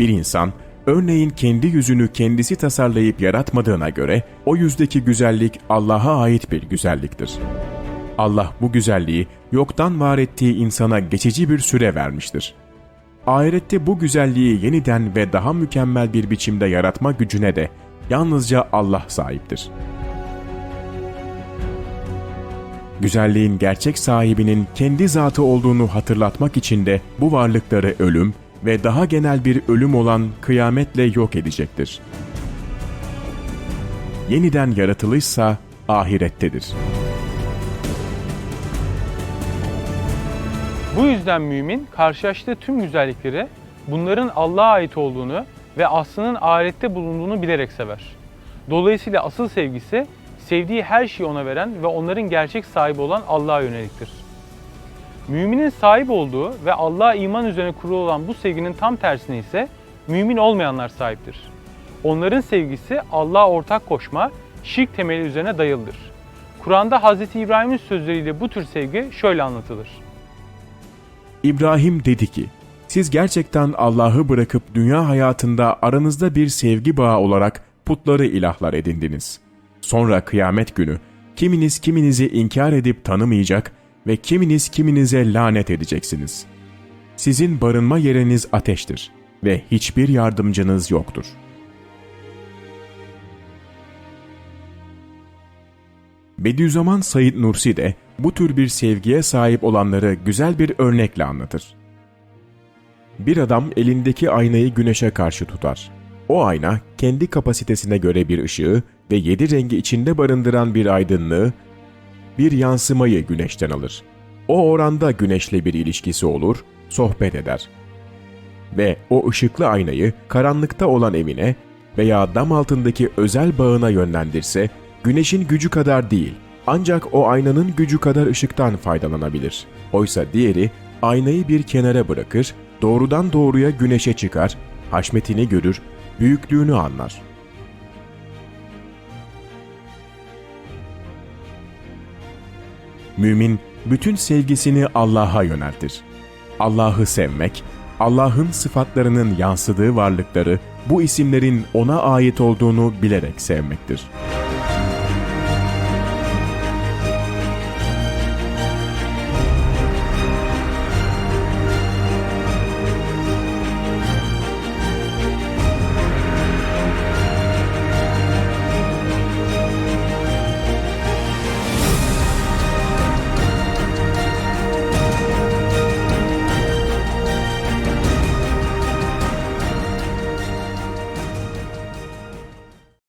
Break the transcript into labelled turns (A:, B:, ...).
A: Bir insan, örneğin kendi yüzünü kendisi tasarlayıp yaratmadığına göre o yüzdeki güzellik Allah'a ait bir güzelliktir. Allah bu güzelliği yoktan var ettiği insana geçici bir süre vermiştir. Ahirette bu güzelliği yeniden ve daha mükemmel bir biçimde yaratma gücüne de yalnızca Allah sahiptir. Güzelliğin gerçek sahibinin kendi zatı olduğunu hatırlatmak için de bu varlıkları ölüm ve daha genel bir ölüm olan kıyametle yok edecektir. Yeniden yaratılışsa ahirettedir.
B: Bu yüzden mümin karşılaştığı tüm güzellikleri bunların Allah'a ait olduğunu ve aslının ahirette bulunduğunu bilerek sever. Dolayısıyla asıl sevgisi sevdiği her şeyi ona veren ve onların gerçek sahibi olan Allah'a yöneliktir. Müminin sahip olduğu ve Allah'a iman üzerine kurulu olan bu sevginin tam tersine ise mümin olmayanlar sahiptir. Onların sevgisi Allah'a ortak koşma, şirk temeli üzerine dayalıdır. Kur'an'da Hz. İbrahim'in sözleriyle bu tür sevgi şöyle anlatılır.
A: İbrahim dedi ki, siz gerçekten Allah'ı bırakıp dünya hayatında aranızda bir sevgi bağı olarak putları ilahlar edindiniz. Sonra kıyamet günü kiminiz kiminizi inkar edip tanımayacak ve kiminiz kiminize lanet edeceksiniz. Sizin barınma yeriniz ateştir ve hiçbir yardımcınız yoktur. Bediüzzaman Said Nursi de bu tür bir sevgiye sahip olanları güzel bir örnekle anlatır. Bir adam elindeki aynayı güneşe karşı tutar. O ayna kendi kapasitesine göre bir ışığı ve yedi rengi içinde barındıran bir aydınlığı, bir yansımayı güneşten alır. O oranda güneşle bir ilişkisi olur, sohbet eder. Ve o ışıklı aynayı karanlıkta olan evine veya dam altındaki özel bağına yönlendirse, güneşin gücü kadar değil, ancak o aynanın gücü kadar ışıktan faydalanabilir. Oysa diğeri aynayı bir kenara bırakır, doğrudan doğruya güneşe çıkar, haşmetini görür, büyüklüğünü anlar. Mümin bütün sevgisini Allah'a yöneltir. Allah'ı sevmek, Allah'ın sıfatlarının yansıdığı varlıkları bu isimlerin ona ait olduğunu bilerek sevmektir.